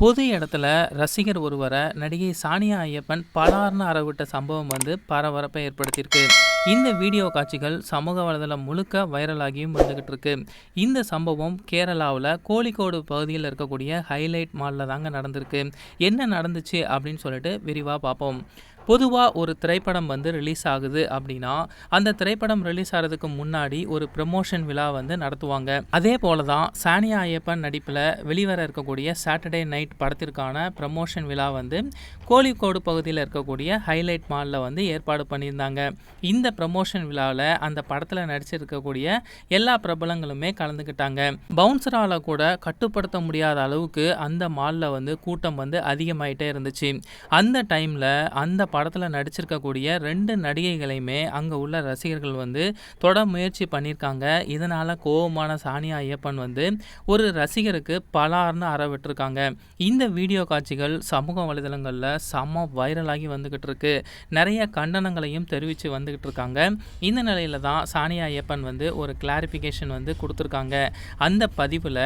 பொது இடத்துல ரசிகர் ஒருவரை நடிகை சானியா ஐயப்பன் பலார்னு அறவிட்ட சம்பவம் வந்து பரபரப்பை ஏற்படுத்தியிருக்கு. இந்த வீடியோ காட்சிகள் சமூக வலைதளம் முழுக்க வைரலாகியும் வந்துக்கிட்டு இருக்கு இந்த சம்பவம் கேரளாவில் கோழிக்கோடு பகுதியில் இருக்கக்கூடிய ஹைலைட் மாலில் தாங்க நடந்திருக்கு. என்ன நடந்துச்சு அப்படின்னு சொல்லிட்டு விரிவாக பார்ப்போம் பொதுவாக ஒரு திரைப்படம் வந்து ரிலீஸ் ஆகுது அப்படின்னா அந்த திரைப்படம் ரிலீஸ் ஆகிறதுக்கு முன்னாடி ஒரு ப்ரமோஷன் விழா வந்து நடத்துவாங்க. அதே போல தான் சானியா ஐயப்பன் நடிப்பில் வெளிவர இருக்கக்கூடிய சாட்டர்டே நைட் படத்திற்கான ப்ரமோஷன் விழா வந்து கோழிக்கோடு பகுதியில் இருக்கக்கூடிய ஹைலைட் மாலில் வந்து ஏற்பாடு பண்ணியிருந்தாங்க. இந்த ப்ரமோஷன் விழாவில் அந்த படத்தில் நடிச்சிருக்கக்கூடிய எல்லா பிரபலங்களுமே கலந்துக்கிட்டாங்க. பவுன்சரால் கூட கட்டுப்படுத்த முடியாத அளவுக்கு அந்த மாலில் வந்து கூட்டம் வந்து அதிகமாயிட்டே இருந்துச்சு. அந்த டைமில் அந்த படத்தில் நடிச்சிருக்கக்கூடிய ரெண்டு நடிகைகளையுமே அங்கே உள்ள ரசிகர்கள் வந்து தொட முயற்சி பண்ணியிருக்காங்க. இதனால் கோபமான சானியா ஐயப்பன் வந்து ஒரு ரசிகருக்கு பலார்னு அறவிட்டிருக்காங்க இந்த வீடியோ காட்சிகள் சமூக வலைதளங்களில் செம்ம வைரலாகி வந்துக்கிட்டு இருக்கு நிறைய கண்டனங்களையும் தெரிவித்து வந்துக்கிட்டு இருக்காங்க இந்த நிலையில் தான் சானியா ஐயப்பன் வந்து ஒரு கிளாரிஃபிகேஷன் வந்து கொடுத்துருக்காங்க. அந்த பதிவில்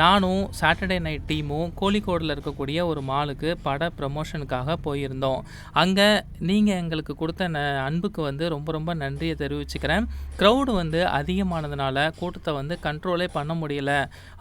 நானும் சாட்டர்டே நைட் டீமும் கோழிக்கோடில் இருக்கக்கூடிய ஒரு மாலுக்கு பட ப்ரமோஷனுக்காக போயிருந்தோம். அங்கே நீங்கள் எங்களுக்கு கொடுத்த ந அன்புக்கு வந்து ரொம்ப ரொம்ப நன்றியை தெரிவிச்சுக்கிறேன். க்ரௌடு வந்து அதிகமானதுனால கூட்டத்தை வந்து கண்ட்ரோலே பண்ண முடியல.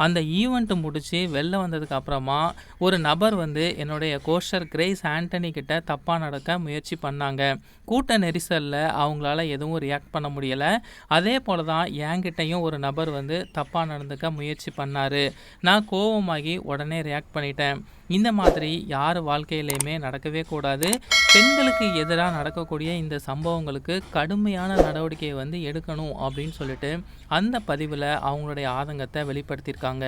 அந்த ஈவெண்ட்டு முடித்து வெளில வந்ததுக்கு அப்புறமா ஒரு நபர் வந்து என்னுடைய கோஷர் கிரேஸ் ஆண்டனி கிட்ட தப்பாக நடக்க முயற்சி பண்ணாங்க. கூட்ட நெரிசலில் அவங்களால எதுவும் ரியாக்ட் பண்ண முடியலை. அதே போல் தான் என்கிட்டையும் ஒரு நபர் வந்து தப்பாக நடந்துக்க முயற்சி பண்ணார். நான் கோபமாகி உடனே ரியாக்ட் பண்ணிட்டேன். இந்த மாதிரி யார் வாழ்க்கையிலையுமே நடக்கவே கூடாது. பெண்களுக்கு எதிராக நடக்கக்கூடிய இந்த சம்பவங்களுக்கு கடுமையான நடவடிக்கையை வந்து எடுக்கணும் அப்படின்னு சொல்லிட்டு அந்த பதிவில் அவங்களுடைய ஆதங்கத்தை வெளிப்படுத்தியிருக்காங்க.